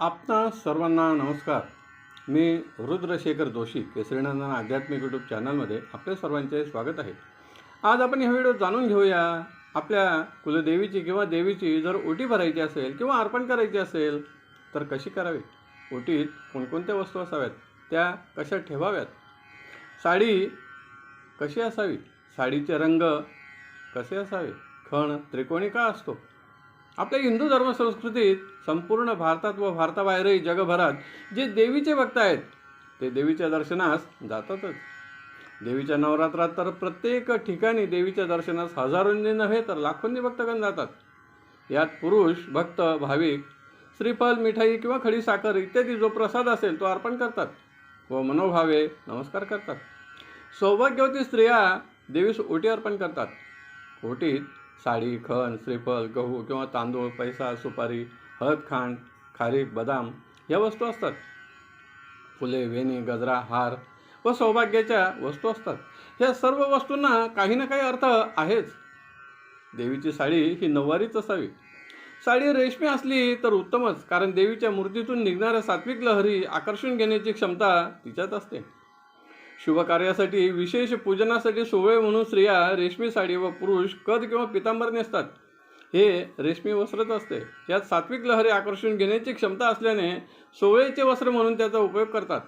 आपणा सर्वांना नमस्कार. मी रुद्रशेखर जोशी केसरीनंदन आध्यात्मिक यूट्यूब चॅनलमध्ये आपल्या सर्वांचे स्वागत आहे. आज आपण हा व्हिडिओ जाणून घेऊया. आपल्या कुलदेवीची किंवा देवीची जर ओटी भरायची असेल किंवा अर्पण करायची असेल तर कशी करावी? ओटीत कोणकोणत्या वस्तू असाव्यात? त्या कशा ठेवाव्यात? साडी कशी असावी? साडीचे रंग कसे असावे? खण त्रिकोणी का असतो? आपल्या हिंदू धर्मसंस्कृतीत संपूर्ण भारतात व भारताबाहेरही जगभरात जे देवीचे भक्त आहेत ते देवीच्या दर्शनास जातातच. देवीच्या नवरात्रात तर प्रत्येक ठिकाणी देवीच्या दर्शनास हजारोंनी नव्हे तर लाखोंनी भक्तगण जातात. यात पुरुष भक्त भाविक श्रीफल मिठाई किंवा खडी साखर इत्यादी जो प्रसाद असेल तो अर्पण करतात व मनोभावे नमस्कार करतात. सौभाग्यवती स्त्रिया देवीस ओटी अर्पण करतात. ओटीत साडी खण श्रीफल गहू किंवा तांदूळ पैसा सुपारी हळद खांड खारीक बदाम या वस्तू असतात. फुले वेणी गजरा हार व सौभाग्याच्या वस्तू असतात. या सर्व वस्तूंना काही ना काही अर्थ आहेच. देवीची साडी ही नऊवारीच असावी. साडी रेशमी असली तर उत्तमच कारण देवीच्या मूर्तीतून निघणाऱ्या सात्विक लहरी आकर्षून घेण्याची क्षमता तिच्यात असते. शुभ कार्यासाठी विशेष पूजनासाठी सोहळे म्हणून स्त्रिया रेशमी साडी व पुरुष कद किंवा पितांबर नेसतात. हे रेशमी वस्त्रच असते. यात सात्विक लहरी आकर्षून घेण्याची क्षमता असल्याने सोहळेचे वस्त्र म्हणून त्याचा उपयोग करतात.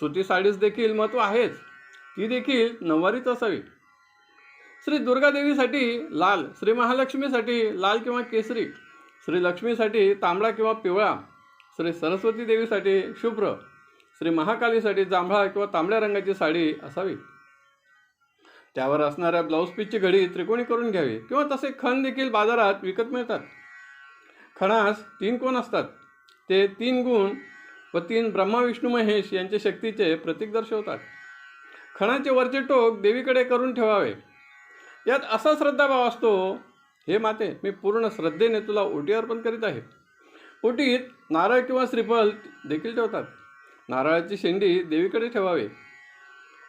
सुती साडीस देखील महत्त्व आहेच. ती देखील नऊवारीच असावी. श्री दुर्गादेवीसाठी लाल श्री महालक्ष्मीसाठी लाल किंवा केसरी श्री लक्ष्मीसाठी तांबडा किंवा पिवळा श्री सरस्वती देवीसाठी शुभ्र श्री महाकालीसाठी जांभळा किंवा तांबड्या रंगाची साडी असावी. त्यावर असणाऱ्या ब्लाऊज पीसची घडी त्रिकोणी करून घ्यावी किंवा तसे खण देखील बाजारात विकत मिळतात. खणास तीन कोण असतात? ते तीन गुण व तीन ब्रह्मा विष्णू महेश यांचे शक्तीचे प्रतीक दर्शवतात. खणाचे वरचे टोक देवीकडे करून ठेवावे. यात असा श्रद्धाभाव असतो हे माते मी पूर्ण श्रद्धेने तुला ओटी अर्पण करीत आहे. ओटीत नारळ किंवा श्रीफल देखील ठेवतात. नारळाची शेंडी देवीकडे ठेवावे.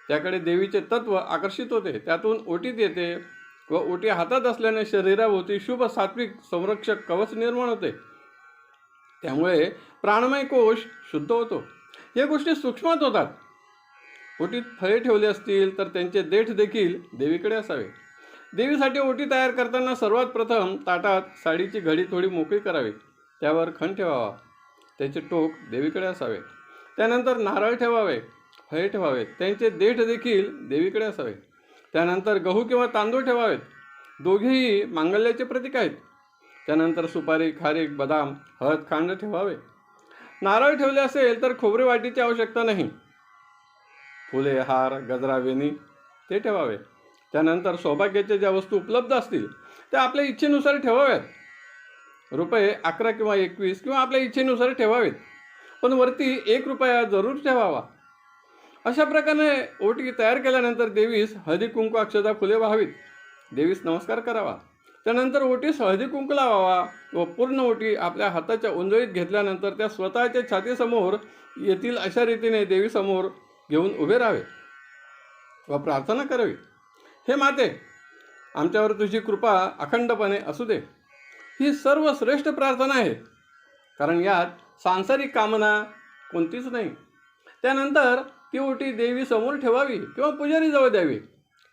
त्याकडे देवीचे तत्व आकर्षित होते. त्यातून ओटीत येते व ओटी हातात असल्याने शरीराभोवती शुभ सात्विक संरक्षक कवच निर्माण होते. त्यामुळे प्राणमय कोश शुद्ध होतो. या गोष्टी सूक्ष्मात होतात. ओटीत फळे ठेवले असतील तर त्यांचे देठ देखील देवीकडे असावे. देवीसाठी ओटी तयार करताना सर्वात प्रथम ताटात साडीची घडी थोडी मोकळी करावी. त्यावर खण ठेवावा. त्याचे टोक देवीकडे असावे. त्यानंतर नारळ ठेवावे फळे ठेवावेत. त्यांचे देठ देखील देवीकडे असावे. त्यानंतर गहू किंवा तांदूळ ठेवावेत. दोघेही मांगल्याचे प्रतीक आहेत. त्यानंतर सुपारी खारीक बदाम हळद खांड ठेवावे. नारळ ठेवले असेल तर खोबरे वाटीची आवश्यकता नाही. फुले हार गजरा वेणी ते ठेवावे. त्यानंतर सौभाग्याच्या ज्या वस्तू उपलब्ध असतील त्या आपल्या इच्छेनुसार ठेवाव्यात. रुपये अकरा किंवा एकवीस किंवा आपल्या इच्छेनुसार ठेवावेत. पण वरती एक रुपया जरूर ठेवावा. अशा प्रकारे ओटी तयार केल्यानंतर देवीस हळदी कुंकू अक्षता फुले व्हावीत. देवीस नमस्कार करावा. त्यानंतर ओटीस हळदी कुंकू लावावा व पूर्ण ओटी आपल्या हाताच्या उंजळीत घेतल्यानंतर त्या स्वतःच्या छातीसमोर येतील अशा रीतीने देवीसमोर घेऊन उभे राहावे व प्रार्थना करावी. हे माते आमच्यावर तुझी कृपा अखंडपणे असू दे. ही सर्व श्रेष्ठ प्रार्थना आहे. कारण यात सांसारिक कामना कोणतीच नाही. त्यानंतर ती ओटी देवी समोर ठेवावी किंवा पुजारीजवळ द्यावी.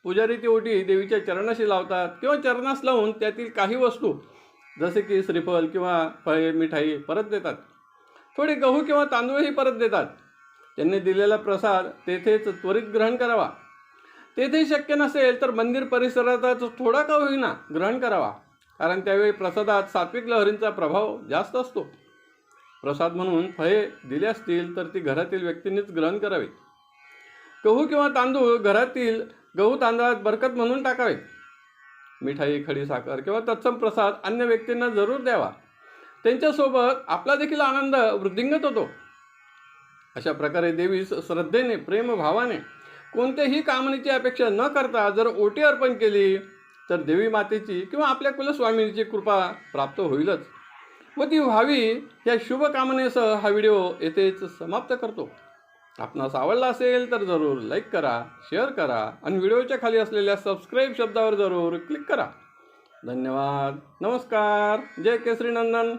पुजारी ती ओटी देवीच्या चरणाशी लावतात किंवा चरणास लावून त्यातील काही वस्तू जसे की श्रीफल किंवा फळे मिठाई परत देतात. थोडे गहू किंवा तांदूळही परत देतात. त्यांनी दिलेला प्रसाद तेथेच त्वरित ग्रहण करावा. तेथे शक्य नसेल तर मंदिर परिसरातच थोडा का होईना ग्रहण करावा. कारण त्यावेळी प्रसादात सात्विक लहरींचा प्रभाव जास्त असतो. प्रसाद म्हणून फळे दिले असतील तर ती घरातील व्यक्तींनीच ग्रहण करावे गहू किंवा तांदूळ घरातील गहू तांदळात बरकत म्हणून टाकावे मिठाई खडी साखर किंवा तत्सम प्रसाद अन्य व्यक्तींना जरूर द्यावा. त्यांच्यासोबत आपला देखील आनंद वृद्धिंगत होतो. अशा प्रकारे देवीस श्रद्धेने प्रेमभावाने कोणत्याही कामनेची अपेक्षा न करता जर ओटी अर्पण केली तर देवी मातेची किंवा आपल्या कुलस्वामींची कृपा प्राप्त होईलच. व ती व्हावी या शुभकामनेसह हा व्हिडिओ येथेच समाप्त करतो. आपणास आवडला असेल तर जरूर लाईक करा शेअर करा आणि व्हिडिओच्या खाली असलेल्या सबस्क्राईब शब्दावर जरूर क्लिक करा. धन्यवाद. नमस्कार. जय केसरी नंदन.